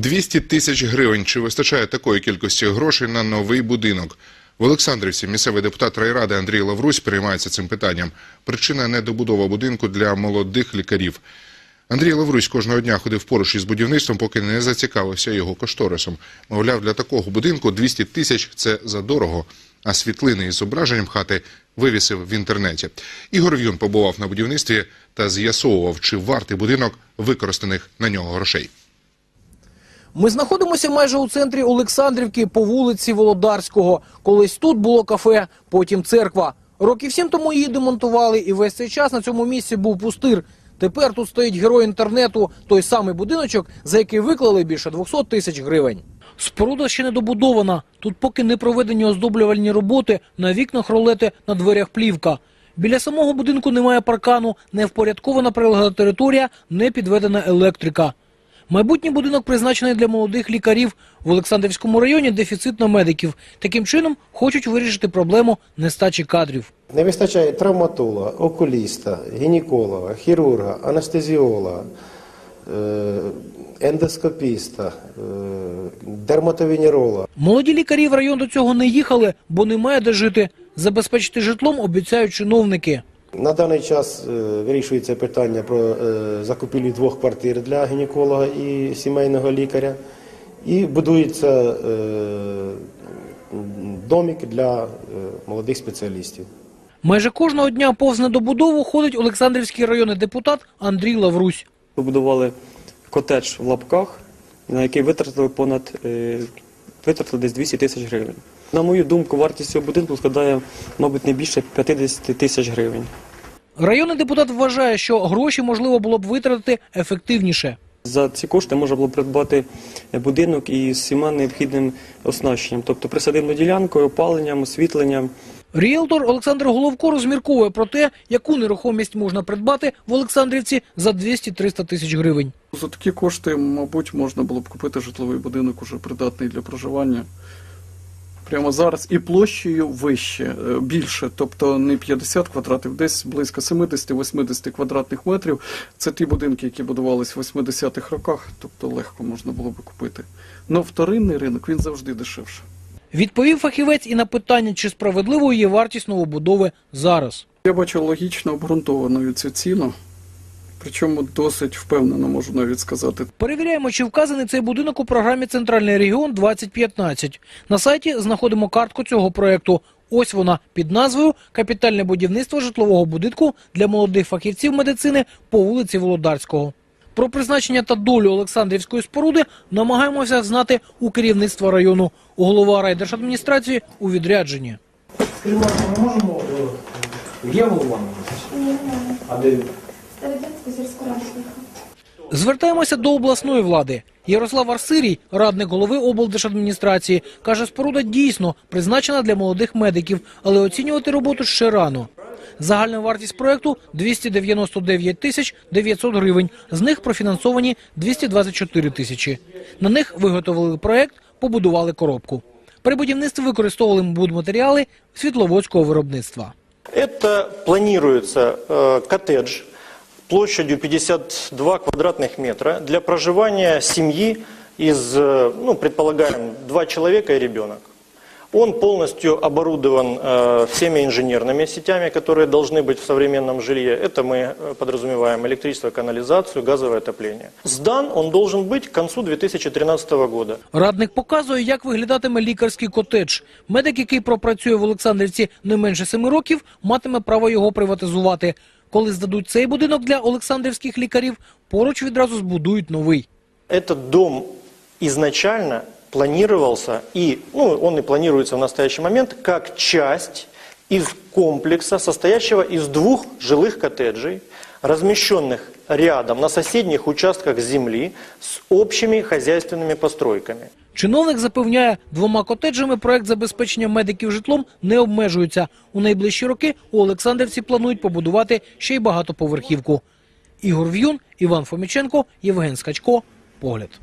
200 тисяч гривень. Чи вистачає такої кількості грошей на новий будинок? В Олександрівці місцевий депутат райради Андрій Лаврусь переймається цим питанням. Причина недобудова будинку для молодих лікарів. Андрій Лаврусь кожного дня ходив поруч із будівництвом, поки не зацікавився його кошторисом. Мовляв, для такого будинку 200 тисяч – це задорого, а світлини із зображенням хати вивісив в інтернеті. Ігор В'юн побував на будівництві та з'ясовував, чи вартий будинок використаних на нього грошей. Ми знаходимося майже у центрі Олександрівки по вулиці Володарського. Колись тут було кафе, потім церква. Років сім тому її демонтували, і весь цей час на цьому місці був пустир. Тепер тут стоїть герой інтернету, той самий будиночок, за який виклали більше 200 тисяч гривень. Споруда ще не добудована. Тут поки не проведені оздоблювальні роботи, на вікнах ролети, на дверях плівка. Біля самого будинку немає паркану, не впорядкована прилегла територія, не підведена електрика. Майбутній будинок призначений для молодих лікарів. В Олександрівському районі дефіцитно медиків. Таким чином хочуть вирішити проблему нестачі кадрів. Не вистачає травматолога, окуліста, гінеколога, хірурга, анестезіолога, е, ендоскопіста, е, дерматовенеролога. Молоді лікарі в район до цього не їхали, бо немає де жити. Забезпечити житлом обіцяють чиновники. На даний час е, вирішується питання про е, закупівлю двох квартир для гінеколога і сімейного лікаря. І будується е, домик для молодих спеціалістів. Майже кожного дня повз недобудову ходить Олександрівський районний депутат Андрій Лаврусь. Побудували котедж в лапках, на який витратили понад витратили десь 200 тисяч гривень. На мою думку, вартість цього будинку складає, мабуть, не більше 50 тисяч гривень. Районний депутат вважає, що гроші можливо було б витратити ефективніше. За ці кошти можна було придбати будинок із всіма необхідним оснащенням, тобто присадибну ділянкою, опаленням, освітленням. Ріелтор Олександр Головко розмірковує про те, яку нерухомість можна придбати в Олександрівці за 200-300 тисяч гривень. За такі кошти, мабуть, можна було б купити житловий будинок уже придатний для проживання. Прямо зараз і площею вище, е, більше, тобто не 50 квадратів, десь близько 70-80 квадратних метрів. Це ті будинки, які будувались в 80-х роках, тобто легко можна було би купити. Но вторинний ринок він завжди дешевше. Відповів фахівець і на питання, чи справедливою є вартість новобудови зараз. Я бачу логічно обґрунтованою цю ціну, причому досить впевнено можу навіть сказати. Перевіряємо, чи вказаний цей будинок у програмі Центральний регіон 2015. На сайті знаходимо картку цього проекту. Ось вона під назвою Капітальне будівництво житлового будинку для молодих фахівців медицини по вулиці Володарського. Про призначення та долю Олександрівської споруди намагаємося знати у керівництва району. Голова райдержадміністрації у відрядженні. Скажімо, ми можемо є голова? А де він? Звертаємося до обласної влади. Ярослав Арсирій, радник голови облдержадміністрації, каже, споруда дійсно призначена для молодих медиків, але оцінювати роботу ще рано. Загальна вартість проекту 299 тисяч 900 гривень. З них профінансовані 224 тисячі. На них виготовили проект, побудували коробку. При будівництві використовували будматеріали світловодського виробництва. Это планируется э, коттедж площадью 52 квадратных метра для проживания семьи из, э, ну, предполагаем, два человека и ребенок. Он полностью оборудован э, всеми инженерными сетями, которые должны быть в современном жилье. Это мы э, подразумеваем электричество, канализацию, газовое отопление. Сдан он должен быть к концу 2013 года. Радник показує, як виглядатиме лікарський котедж. Медик, який пропрацює в Олександрівці не менше семи років, матиме право його приватизувати. Коли здадуть цей будинок для олександрівських лікарів, поруч відразу збудують новий. Этот дом изначально планировался, и ну, он и планируется в настоящий момент, как часть из комплекса, состоящего из двух жилых коттеджей, размещенных рядом на соседних участках земли с общими хозяйственными постройками. Чиновник запевняє, двома котеджами проект забезпечення медиків житлом не обмежується. У найближчі роки у Олександрівці планують побудувати ще й багатоповерхівку. Ігор В'юн, Іван Фоміченко, Євген Скачко. Погляд.